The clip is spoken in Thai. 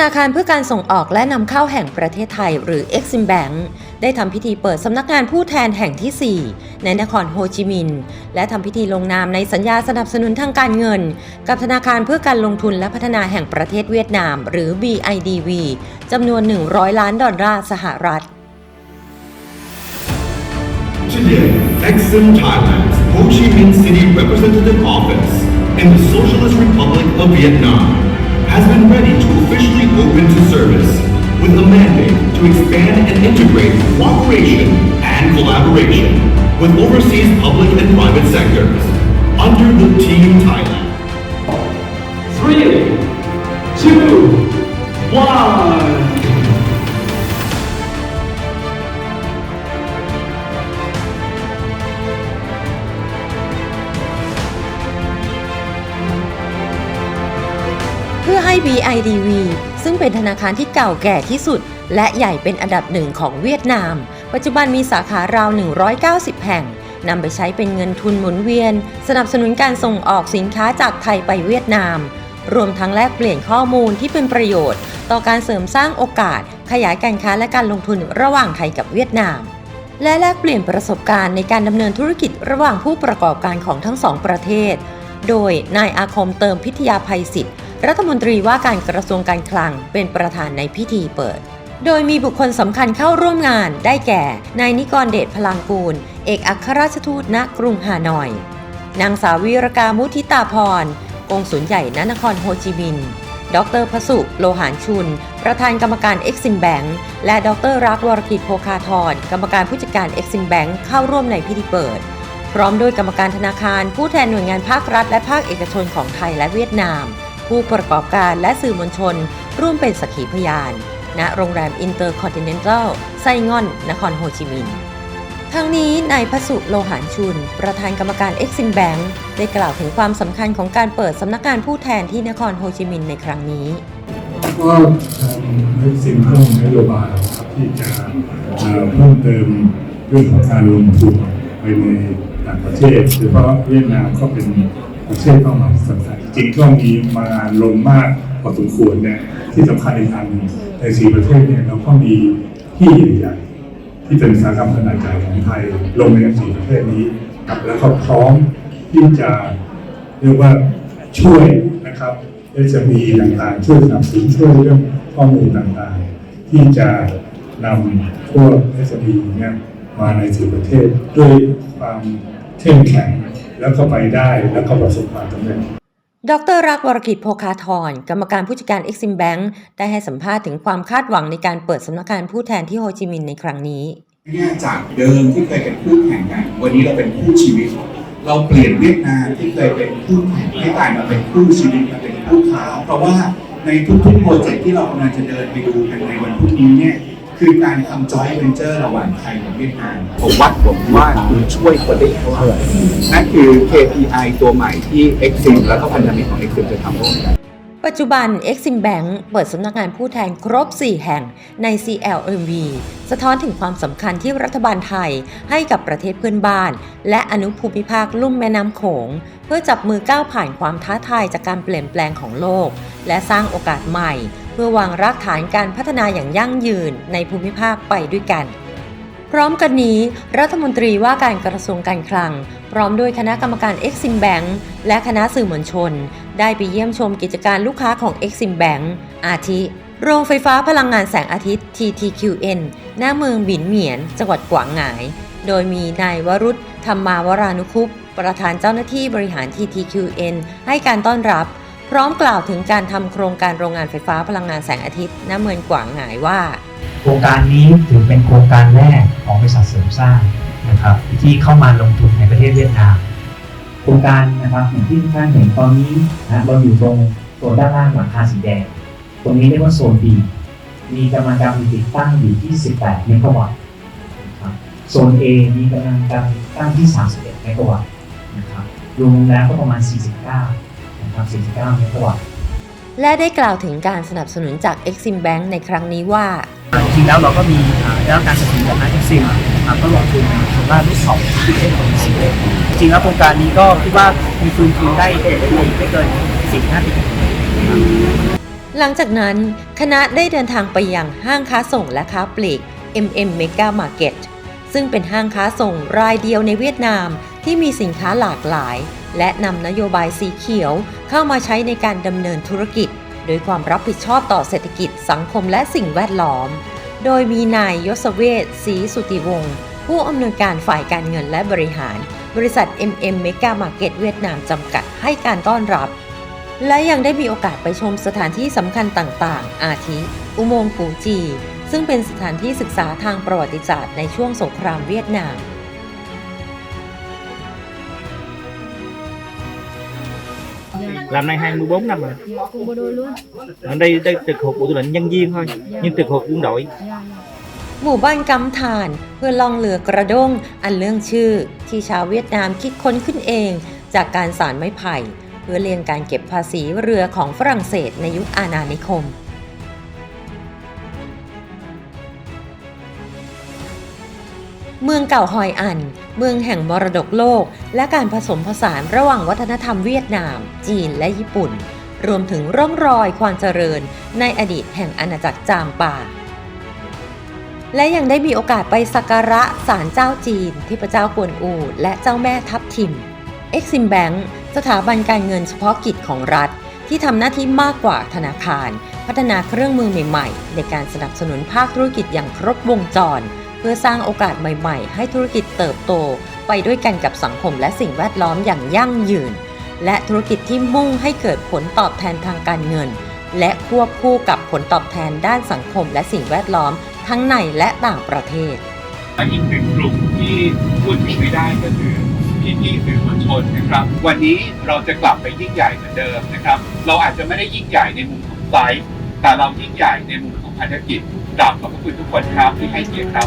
นาคารเพื่อการส่งออกและนำเข้าแห่งประเทศไทยหรือ Exim Bank ได้ทำพิธีเปิดสำนักงานผู้แทนแห่งที่ 4 ในนครโฮจิมินห์และทำพิธีลงนามในสัญญาสนับสนุนทางการเงิน กับธนาคารเพื่อการลงทุนและพัฒนาแห่งประเทศเวียดนาม หรือ BIDV จำนวน 100 ล้านดอลลาร์สหรัฐ Today, Exim Thailand, Ho Chi Minh City Representative Office in the Socialist Republic of Vietnam has been ready to officially open to service with a mandate to expand and integrate cooperation and collaboration with overseas public and private sectors under the Team Thailand. Three, two, one. อให้ BIDV ซึ่งเป็นธนาคารที่เก่าแก่ที่สุด และใหญ่เป็นอันดับหนึ่งของเวียดนาม ปัจจุบันมีสาขาราว 190 แห่งนำไปใช้เป็นเงินทุนหมุนเวียน สนับสนุนการส่งออกสินค้าจากไทยไปเวียดนาม รวมทั้งแลกเปลี่ยนข้อมูลที่เป็นประโยชน์ ต่อการเสริมสร้างโอกาส ขยายการค้าและการลงทุนระหว่างไทยกับเวียดนาม และแลกเปลี่ยนประสบการณ์ในการดำเนินธุรกิจระหว่างผู้ประกอบการของทั้งสองประเทศ โดยนายอาคมเติมพิทยาภัยศิษย์ รัฐมนตรีว่าการกระทรวงการคลังเป็นประธานในพิธีเปิด โดยมีบุคคลสำคัญเข้าร่วมงานได้แก่ นายนิกรเดชพลังกูล เอกอัครราชทูตณกรุงฮานอย นางสาววีรกามุทิตาพร กงสุลใหญ่ณนครโฮจิมินห์ ดรพสุโลหานชุน ประธานกรรมการ Exim Bank และดรรักวรกิจโภคาธรกรรมการผู้จัดการ Exim Bank เข้าร่วมในพิธีเปิดพร้อมด้วยกรรมการธนาคาร ผู้แทนหน่วยงานภาครัฐและภาคเอกชนของไทยและเวียดนาม ผู้ประกอบการและสื่อมวลชน ร่วมเป็นสักขีพยาน ณ โรงแรม Intercontinental ไซงอน นครโฮจิมินห์ทั้งนี้นายพสุโลหานชุน ประธานกรรมการ Exim Bank ได้กล่าวถึงความสำคัญของการเปิดสำนักงานผู้แทนที่นครโฮจิมินห์ในครั้งนี้ก็ทางนักสิ่งต้องนโยบายครับที่จะเพิ่มเติมเรื่องของการลงทุนไปในต่างประเทศโดยเฉพาะเวียดนามก็เป็นประเทศเป้าหมายสำคัญ ริงก็มีมาลงมากพอสมควรเนี่ยที่สำคัญอีกอันหนึ่งในสี่ประเทศเนี่ยเราก็มีที่ใหญ่ๆที่เป็นอุตสาหกรรมขนาดใหญ่ของไทย ลงในสี่ประเทศนี้ครับแล้วก็พร้อมที่จะเรียกว่าช่วยนะครับจะมีต่างๆช่วยสนับสนุนช่วยเรื่องข้อมูลต่างๆ ที่จะนำพวก SME เนี่ยมาในสี่ประเทศด้วยความเข้มแข็งแล้วก็ไปได้แล้วก็ประสบความสำเร็จ ดรรักวรกิจโภคาธรกรรมการผู้จัดการ Exim Bank ได้ให้สัมภาษณ์ถึงความคาดหวังในการเปิดสำนักงานผู้แทนที่โฮจิมินห์ในครั้งนี้เนี่ยจากเดิมที่เคยเป็นคู่แข่งกัน วันนี้เราเป็นคู่ชีวิต เราเปลี่ยนเวียดนามที่เคยเป็นคู่แข่งให้กลายมาเป็นคู่ชีวิตมาเป็นคู่ค้าเพราะว่าในทุกๆโปรเจกต์ที่เรากำลังจะเดินไปดูกันในวันพรุ่งนี้เนี่ย คือการทำจอยเวนเจอร์ระหว่างไทยกับเวียดนามผมวัดผมว่าคุณช่วยคนได้เท่าไหร่นั่นคือ KPI ตัวใหม่ที่ Exim แล้วก็พันธมิตรของ Exim จะทำร่วมกันปัจจุบัน Exim Bank เปิดสำนักงานผู้แทนครบ 4 แห่งใน CLMV สะท้อนถึงความสำคัญที่รัฐบาลไทยให้กับประเทศเพื่อนบ้าน และอนุภูมิภาคลุ่มแม่น้ำโขง เพื่อจับมือก้าวผ่านความท้าทายจากการเปลี่ยนแปลงของโลก และสร้างโอกาสใหม่ เพื่อวางรากฐานการพัฒนาอย่างยั่งยืนในภูมิภาคไปด้วยกัน พร้อมกันนี้รัฐมนตรีว่าการกระทรวงการคลัง พร้อมด้วยคณะกรรมการ Exim Bank และคณะสื่อมวลชน ได้ไปเยี่ยมชมกิจการลูกค้าของ Exim Bank อาทิ โรงไฟฟ้าพลังงานแสงอาทิตย์ TTQN หน้าเมืองบินเหมียน จังหวัดกวางหงาย โดยมีนายวรุษธรรมาวรานุคุปประธานเจ้าหน้าที่บริหาร TTQN ให้การต้อนรับ พร้อมกล่าวถึงการทำโครงการโรงงานไฟฟ้าพลังงานแสงอาทิตย์หน้าเมืองกวางหงายว่า โครงการนี้ถือเป็นโครงการแรกของบริษัทเสริมสร้างนะครับที่เข้ามาลงทุนในประเทศเวียดนาม โครงการนะครับอย่างที่ทุกท่านเห็นตอนนี้นะเราอยู่ตรงโซนด้านล่างหลังคาสีแดง ตรงนี้เรียกว่าโซน B มีกำลังการผลิตติดตั้งอยู่ที่ 18 เมกะวัตต์นะครับโซน A มีกำลังการผลิตตั้งที่ 31 เมกะวัตต์นะครับรวมแล้วก็ประมาณ 49 นะครับ49เมกะวัตต์และได้กล่าวถึงการสนับสนุนจาก Exim Bank ในครั้งนี้ว่า จริงๆแล้วเราก็มีอ่าได้รับการสนับสนุนจากนักเอ็กซิมนะครับก็ลงทุนในโซล่ารูฟท็อปที่ประเทศอินโดนีเซียจริงๆแล้วโครงการนี้ก็คิดว่ามีฟื้นฟูได้ในไม่เกิน4-5ปีหลังจากนั้นคณะได้เดินทางไปยังห้างค้าส่งและค้าปลีก MM Mega Market ซึ่งเป็นห้างค้าส่งรายเดียวในเวียดนามที่มีสินค้าหลากหลาย และนำนโยบายสีเขียวเข้ามาใช้ในการดำเนินธุรกิจ โดยความรับผิดชอบต่อเศรษฐกิจสังคมและสิ่งแวดล้อม โดยมีนายยศเวศศรีสุติวงศ์ผู้อำนวยการฝ่ายการเงินและบริหาร บริษัท MM Mega Market เวียดนามจำกัดให้การต้อนรับ และยังได้มีโอกาสไปชมสถานที่สำคัญต่างๆ อาทิ อุโมงค์ฟูจี ซึ่งเป็นสถานที่ศึกษาทางประวัติศาสตร์ในช่วงสงครามเวียดนาม làm nay 24 năm rồi cùng bộ đội luôn ở đây đây trực thuộc bộ tư lệnh nhân viên thôi nhưng trực thuộc quân đội หมู่บ้านกำธานเพื่อล่องเรือกระด้งอันเรื่องชื่อที่ชาวเวียดนามคิดค้นขึ้นเอง จากการสารไม้ไผ่ เพื่อเลี่ยงการเก็บภาษีเรือของฝรั่งเศสในยุคอาณานิคม เมืองเก่าฮอยอัน เมืองแห่งมรดกโลก และการผสมผสานระหว่างวัฒนธรรมเวียดนาม จีนและญี่ปุ่น รวมถึงร่องรอยความเจริญ ในอดีตแห่งอาณาจักรจามป่า และยังได้มีโอกาสไปสักการะศาลเจ้าจีน ที่พระเจ้ากวนอู และเจ้าแม่ทับทิม Exim Bank สถาบันการเงินเฉพาะกิจของรัฐ ที่ทำหน้าที่มากกว่าธนาคาร พัฒนาเครื่องมือใหม่ ๆ ในการสนับสนุนภาคธุรกิจอย่างครบวงจร พื่อสร้างโอกาสใหม่ๆ ให้ธุรกิจเติบโต ไปด้วยกันกับสังคมและสิ่งแวดล้อมอย่างยั่งยืน และธุรกิจที่มุ่งให้เกิดผลตอบแทนทางการเงิน และควบคู่กับผลตอบแทนด้านสังคมและสิ่งแวดล้อมทั้งในและต่างประเทศและอีกหนึ่งกลุ่มที่พูดถึงไม่ได้ก็คือพี่ๆสื่อมวลชนนะครับ วันนี้เราจะกลับไปยิ่งใหญ่เหมือนเดิมนะครับ เราอาจจะไม่ได้ยิ่งใหญ่ในมุมของไซส์แต่เรายิ่งใหญ่ในมุมของภารกิจ กราบขอบพระคุณทุกคนครับที่ให้เกียรติครับ